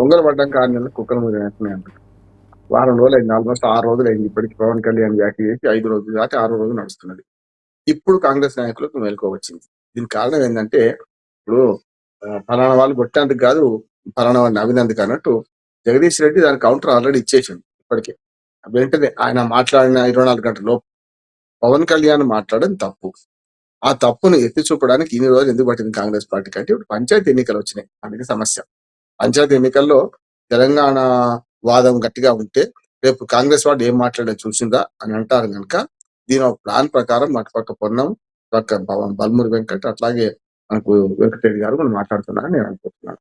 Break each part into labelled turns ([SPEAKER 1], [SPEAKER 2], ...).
[SPEAKER 1] దొంగలు పడ్డం ఆరు నెలలు కుక్కలు మీద వేస్తున్నాయి అంటారు వారం రోజులు అయింది ఆల్మోస్ట్ ఆరు రోజులు అయింది ఇప్పటికి పవన్ కళ్యాణ్ వ్యాఖ్య చేసి ఐదు రోజులు దాటి ఆరు రోజులు నడుస్తున్నది. ఇప్పుడు కాంగ్రెస్ నాయకులకు మేల్కోవచ్చింది దీని దీనికి కారణం ఏంటంటే ఇప్పుడు ఫలానా వాళ్ళు కొట్టేందుకు కాదు ఫలానా వాడిని నవ్వినందుకు అన్నట్టు జగదీష్ రెడ్డి దాని కౌంటర్ ఆల్రెడీ ఇచ్చేసింది ఇప్పటికే. వెంటనే ఆయన మాట్లాడిన ఇరవై నాలుగు గంటల్లో పవన్ కళ్యాణ్ మాట్లాడడం తప్పు. ఆ తప్పును ఎత్తి చూపడానికి ఇన్ని రోజులు ఎందుకు పట్టింది కాంగ్రెస్ పార్టీ కంటే ఇప్పుడు పంచాయతీ ఎన్నికలు వచ్చినాయి. అందుకే సమస్య. పంచాయతీ ఎన్నికల్లో తెలంగాణ వాదం గట్టిగా ఉంటే రేపు కాంగ్రెస్ వాడు ఏం మాట్లాడే చూసిందా అని అంటారు కనుక దీని ఒక ప్లాన్ ప్రకారం అటు పక్క పొన్నం పక్క బల్మూరి వెంకట్ అట్లాగే మనకు వెంకటరెడ్డి గారు మనం మాట్లాడుతున్నారని నేను అనుకుంటున్నాను.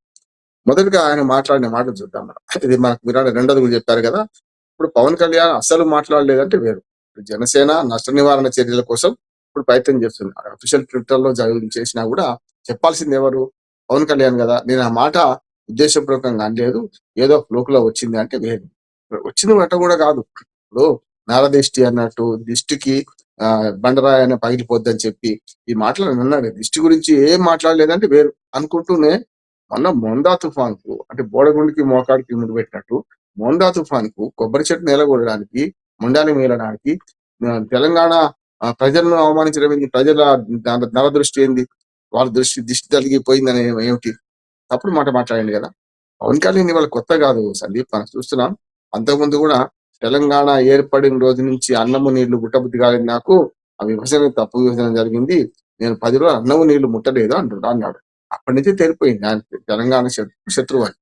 [SPEAKER 1] మొదటిగా ఆయన మాట్లాడిన మాట చూద్దాం మనం. ఇది మనకు మీరు రెండోది కూడా చెప్పారు కదా ఇప్పుడు పవన్ కళ్యాణ్ అసలు మాట్లాడలేదంటే వేరు. జనసేన నష్ట నివారణ చర్యల కోసం ఇప్పుడు ప్రయత్నం చేస్తున్నారు. అఫీషియల్ ట్విట్టర్లో చేసినా కూడా చెప్పాల్సింది ఎవరు? పవన్ కళ్యాణ్ కదా. నేను ఆ మాట ఉద్దేశపూర్వకంగా అనలేదు ఏదో ఫ్లోక్ వచ్చింది అంటే వేరు వచ్చిన మాట కూడా కాదు. ఇప్పుడు నారదిష్టి అన్నట్టు దిష్టికి ఆ బండరాయి అనే పగిలిపోద్దని చెప్పి ఈ మాటలు అన్నాడు. దిష్టి గురించి ఏం మాట్లాడలేదంటే వేరు. అనుకుంటూనే మొన్న మొందా తుఫాన్కు అంటే బోడగుండికి మోకాడికి ముందు పెట్టినట్టు మొందా తుఫాన్కు కొబ్బరి చెట్టు నిలగొడడానికి మొండాన్ని మేలడానికి తెలంగాణ ప్రజలను అవమానించడం ఏంది? ప్రజల నర నరదృష్టి ఏంది? వాళ్ళ దృష్టి దిష్టి తలిగిపోయిందని ఏమిటి? తప్పుడు మాట మాట్లాడండి కదా? పవన్ కళ్యాణ్ ఇవాళ కొత్త కాదు సందీప్ మనం చూస్తున్నాం. అంతకుముందు కూడా తెలంగాణ ఏర్పడిన రోజు నుంచి అన్నము నీళ్ళు గుట్టబుద్ధి కాలేదు నాకు. ఆ విభజన తప్పు విభజన జరిగింది. నేను పది రోజులు అన్నము నీళ్ళు ముట్టలేదు అంటున్నాడు అన్నాడు. అప్పటి నుంచి తెలిపోయింది ఆయన తెలంగాణ శత్రు- శత్రువు అని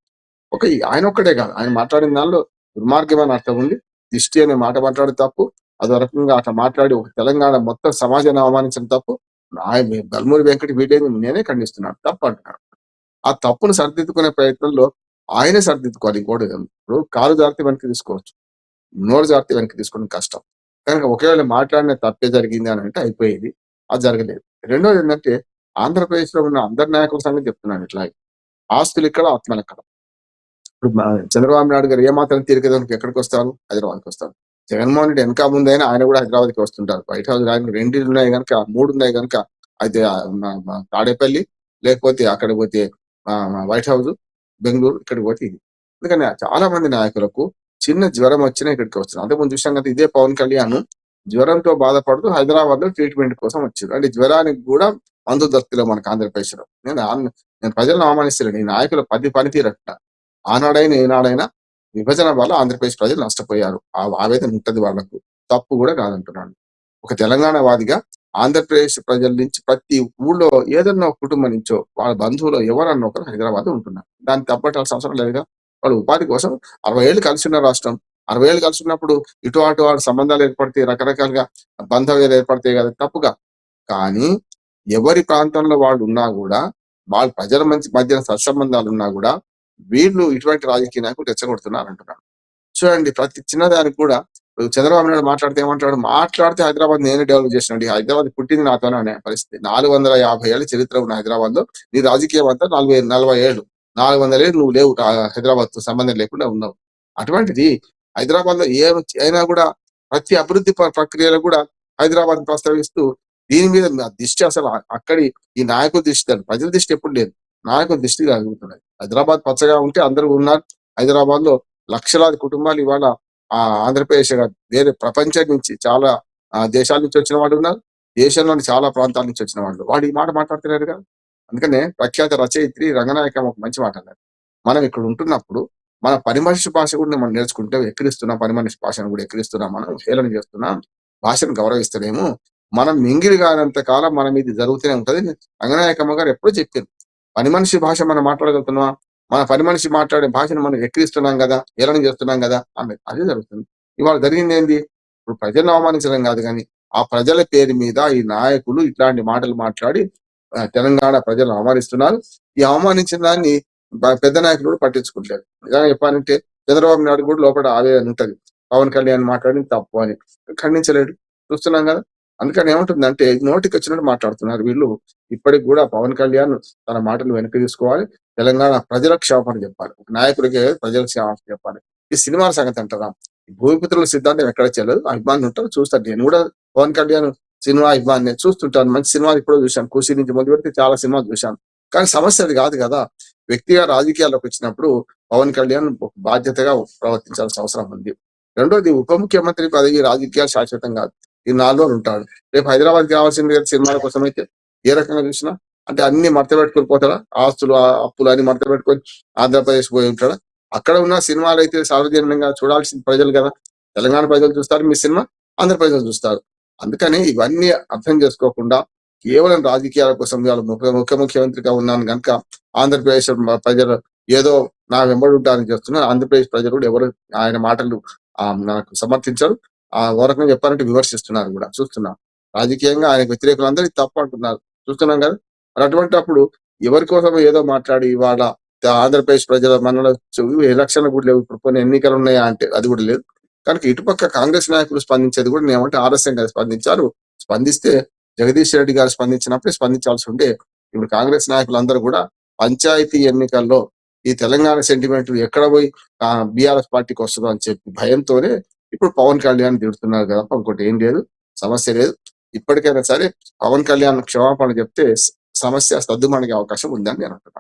[SPEAKER 1] ఒక ఆయన ఒక్కడే కాదు. ఆయన మాట్లాడిన దానిలో దుర్మార్గమైన అర్థం ఉంది. దిష్టి అనే మాట మాట్లాడే తప్పు. అదో రకంగా అట్లా మాట్లాడి ఒక తెలంగాణ మొత్తం సమాజాన్ని అవమానించడం తప్పు. ఆయన బల్మూరి వెంకట వీటేది నేనే ఖండిస్తున్నాను. తప్పు అంటున్నాడు. ఆ తప్పును సరిదిద్దుకునే ప్రయత్నంలో ఆయనే సరిదిద్దుకోవాలి ఇంకోటి ఇప్పుడు కాలు జాగ్రత్త వెనక్కి తీసుకోవచ్చు. నోరు జాగ్రత్త వెనక్కి తీసుకోవడం కష్టం. కనుక ఒకవేళ మాట్లాడిన తప్పే జరిగింది అని అంటే అయిపోయేది. అది జరగలేదు. రెండోది ఏంటంటే ఆంధ్రప్రదేశ్లో ఉన్న అందరి నాయకుల సంగతి చెప్తున్నాను ఇట్లా ఆస్తులు ఇక్కడ ఆత్మలు ఇక్కడ ఇప్పుడు చంద్రబాబు నాయుడు గారు ఏమాత్రం తీరికదానికి ఎక్కడికి వస్తారు? హైదరాబాద్కి వస్తారు. జగన్మోహన్ రెడ్డి వెనక ముందైనా ఆయన కూడా హైదరాబాద్కి వస్తుంటారు. వైట్ హౌస్ ఆయన రెండు ఉన్నాయి కనుక మూడు ఉన్నాయి కనుక అయితే తాడేపల్లి లేకపోతే అక్కడ పోతే వైట్ హౌస్ బెంగళూరు ఇక్కడికి పోతే ఇది. ఎందుకని చాలా మంది నాయకులకు చిన్న జ్వరం వచ్చినా ఇక్కడికి వచ్చారు అంతే ముందు చూసాం కదా ఇదే పవన్ కళ్యాణ్ జ్వరంతో బాధపడుతూ హైదరాబాద్లో ట్రీట్మెంట్ కోసం వచ్చింది. అంటే జ్వరానికి కూడా మందు దొరుకుతలేదు మనకు ఆంధ్రప్రదేశ్లో నేను నేను ప్రజలను అవమానిస్తున్నాను ఈ నాయకుల పది పనితీరట. ఆనాడైనా ఏనాడైనా విభజన వల్ల ఆంధ్రప్రదేశ్ ప్రజలు నష్టపోయారు. ఆ ఆవేదన ఉంటుంది వాళ్ళకు. తప్పు కూడా కాదంటున్నాను ఒక తెలంగాణ వాదిగా ఆంధ్రప్రదేశ్ ప్రజల నుంచి ప్రతి ఊళ్ళో ఏదన్నా ఒక కుటుంబం నుంచో వాళ్ళ బంధువులు ఎవరన్నా ఒకరు హైదరాబాద్ ఉంటున్నారు. దాన్ని తప్పటాల్సిన అవసరం లేదుగా. వాళ్ళు ఉపాధి కోసం అరవై ఏళ్ళు కలిసి ఉన్న రాష్ట్రం. అరవై ఏళ్ళు కలిసి ఉన్నప్పుడు ఇటు అటు వాడు సంబంధాలు ఏర్పడితే రకరకాలుగా బంధవ్యాలు ఏర్పడతాయి కదా తప్పుగా. కానీ ఎవరి ప్రాంతంలో వాళ్ళు ఉన్నా కూడా వాళ్ళ ప్రజల మంచి మధ్యన సత్సంబంధాలు ఉన్నా కూడా వీళ్ళు ఇటువంటి రాజకీయ నాయకులు రెచ్చగొడుతున్నారు అంటున్నాను చూడండి ప్రతి చిన్నదానికి కూడా చంద్రబాబు నాయుడు మాట్లాడితే ఏమంటాడు? మాట్లాడితే హైదరాబాద్ నేనే డెవలప్ చేసినాడు హైదరాబాద్ పుట్టింది నాతోనే అనే పరిస్థితి. నాలుగు వందల యాభై ఏళ్ళ చరిత్ర ఉన్న హైదరాబాద్లో నీ రాజకీయం అంతా నలభై నలభై ఏళ్ళు. నాలుగు వందల ఏళ్ళు నువ్వు లేవు. హైదరాబాద్తో సంబంధం లేకుండా ఉన్నావు. అటువంటిది హైదరాబాద్లో ఏ అయినా కూడా ప్రతి అభివృద్ధి ప్రక్రియలో కూడా హైదరాబాద్ ప్రస్తావిస్తూ దీని మీద నా దృష్టి అసలు అక్కడి ఈ నాయకుల దృష్టి ప్రజల దృష్టి ఎప్పుడు లేదు. నాయకుల దృష్టి కలుగుతున్నాయి హైదరాబాద్ పచ్చగా ఉంటే అందరూ ఉన్నారు. హైదరాబాద్లో లక్షలాది కుటుంబాలు ఇవాళ ఆ ఆంధ్రప్రదేశ్ వేరే ప్రపంచం నుంచి చాలా దేశాల నుంచి వచ్చిన వాళ్ళు ఉన్నారు. దేశంలోని చాలా ప్రాంతాల నుంచి వచ్చిన వాళ్ళు. వాడు ఈ మాట మాట్లాడుతున్నారు కదా అందుకనే ప్రఖ్యాత రచయిత్రి రంగనాయకం ఒక మంచి మాట అన్నారు. మనం ఇక్కడ ఉంటున్నప్పుడు మన పరిమనిషి భాష కూడా మనం నేర్చుకుంటే. ఎక్కిరిస్తున్నాం పని మనిషి భాషను కూడా ఎక్కిరిస్తున్నాం. మనం హేళన చేస్తున్నాం భాషను గౌరవిస్తలేము. మనం మింగిలి కానంత కాలం మనం ఇది జరుగుతూనే ఉంటుంది. రంగనాయకమ్మ గారు ఎప్పుడు చెప్పారు పని మనిషి భాష మనం మాట్లాడగలుగుతున్నావా మన పని మనిషి మాట్లాడే భాషను మనం ఎక్కిరిస్తున్నాం కదా ఏలనం చేస్తున్నాం కదా అని అదే జరుగుతుంది. ఇవాళ జరిగింది ఏంది? ఇప్పుడు ప్రజలను అవమానించడం కాదు కానీ ఆ ప్రజల పేరు మీద ఈ నాయకులు ఇట్లాంటి మాటలు మాట్లాడి తెలంగాణ ప్రజలను అవమానిస్తున్నారు. ఈ అవమానించిన దాన్ని పెద్ద నాయకులు కూడా పట్టించుకుంటారు నిజంగా చెప్పాలంటే చంద్రబాబు నాయుడు కూడా లోపల ఆవేదన ఉంటది. పవన్ కళ్యాణ్ మాట్లాడింది తప్పు అని. ఖండించలేడు. చూస్తున్నాం కదా? అందుకని ఏముంటుందంటే నోటికి వచ్చినట్టు మాట్లాడుతున్నారు వీళ్ళు. ఇప్పటికి కూడా పవన్ కళ్యాణ్ తన మాటలు వెనక్కి తీసుకోవాలి. తెలంగాణ ప్రజల క్షమాపణ చెప్పాలి. ఒక నాయకుడికి ప్రజల క్షమాపణ చెప్పాలి. ఈ సినిమా సంగతి అంటారా? భూమిపుత్రుల సిద్ధాంతం ఎక్కడ చేయలేదు అభిమానులు ఉంటారు చూస్తారు. నేను కూడా పవన్ కళ్యాణ్ సినిమా అభిమాని చూస్తుంటాను. మంచి సినిమాలు ఇప్పుడు చూశాను. కూసి నుంచి మొదలు పెడితే చాలా సినిమాలు చూశాను. కానీ సమస్య అది కాదు కదా. వ్యక్తిగా రాజకీయాల్లోకి వచ్చినప్పుడు పవన్ కళ్యాణ్ బాధ్యతగా ప్రవర్తించాల్సిన అవసరం ఉంది. రెండోది ఉప ముఖ్యమంత్రి పదవి రాజకీయాలు శాశ్వతం కాదు. ఈ నాలుగు రోజులు ఉంటాడు రేపు హైదరాబాద్ కావాల్సింది కదా సినిమాల కోసం అయితే ఏ రకంగా చూసినా? అంటే అన్ని మడత పెట్టుకొని పోతాడా? ఆస్తులు అప్పులు అన్ని మడత పెట్టుకొని ఆంధ్రప్రదేశ్ పోయి ఉంటాడా? అక్కడ ఉన్న సినిమాలు అయితే సార్వజనికంగా చూడాల్సిన ప్రజలు కదా. తెలంగాణ ప్రజలు చూస్తారు మీ సినిమా ఆంధ్ర ప్రజలు చూస్తారు. అందుకని ఇవన్నీ అర్థం చేసుకోకుండా కేవలం రాజకీయాల కోసం ఇవాళ ముఖ్య ముఖ్య ముఖ్యమంత్రిగా ఉన్నాను కనుక ఆంధ్రప్రదేశ్ ప్రజలు ఏదో నా వెంబడి ఉంటారని ఆంధ్రప్రదేశ్ ప్రజలు కూడా ఎవరు ఆయన మాటలు నాకు సమర్థించారు. ఆ వరకు చెప్పాలంటే విమర్శిస్తున్నారు కూడా. చూస్తున్నాం. రాజకీయంగా ఆయన వ్యతిరేకులందరూ అందరికీ తప్పు అంటున్నారు. చూస్తున్నాం కదా. మరి అటువంటిప్పుడు ఎవరి కోసం ఏదో మాట్లాడి ఇవాళ ఆంధ్రప్రదేశ్ ప్రజల మనలో ఎలక్షన్ కూడా లేవు. ఇప్పుడు కొన్ని ఎన్నికలు ఉన్నాయా అంటే అది కూడా లేదు. కనుక ఇటుపక్క కాంగ్రెస్ నాయకులు స్పందించేది కూడా నేమంటే ఆలస్యంగా స్పందించారు. స్పందిస్తే జగదీష్ రెడ్డి గారు స్పందించినప్పుడే స్పందించాల్సి ఉంటే ఇప్పుడు కాంగ్రెస్ నాయకులందరూ కూడా పంచాయతీ ఎన్నికల్లో ఈ తెలంగాణ సెంటిమెంట్ ఎక్కడ పోయి బీఆర్ఎస్ పార్టీకి వస్తుందో అని చెప్పి భయంతోనే ఇప్పుడు పవన్ కళ్యాణ్ తిడుతున్నారు కదా. ఇంకోటి ఏం లేదు. సమస్య లేదు. ఇప్పటికైనా సరే పవన్ కళ్యాణ్ క్షమాపణ చెప్తే సమస్య సర్దుమణిగే అవకాశం ఉందని నేను అంటున్నాను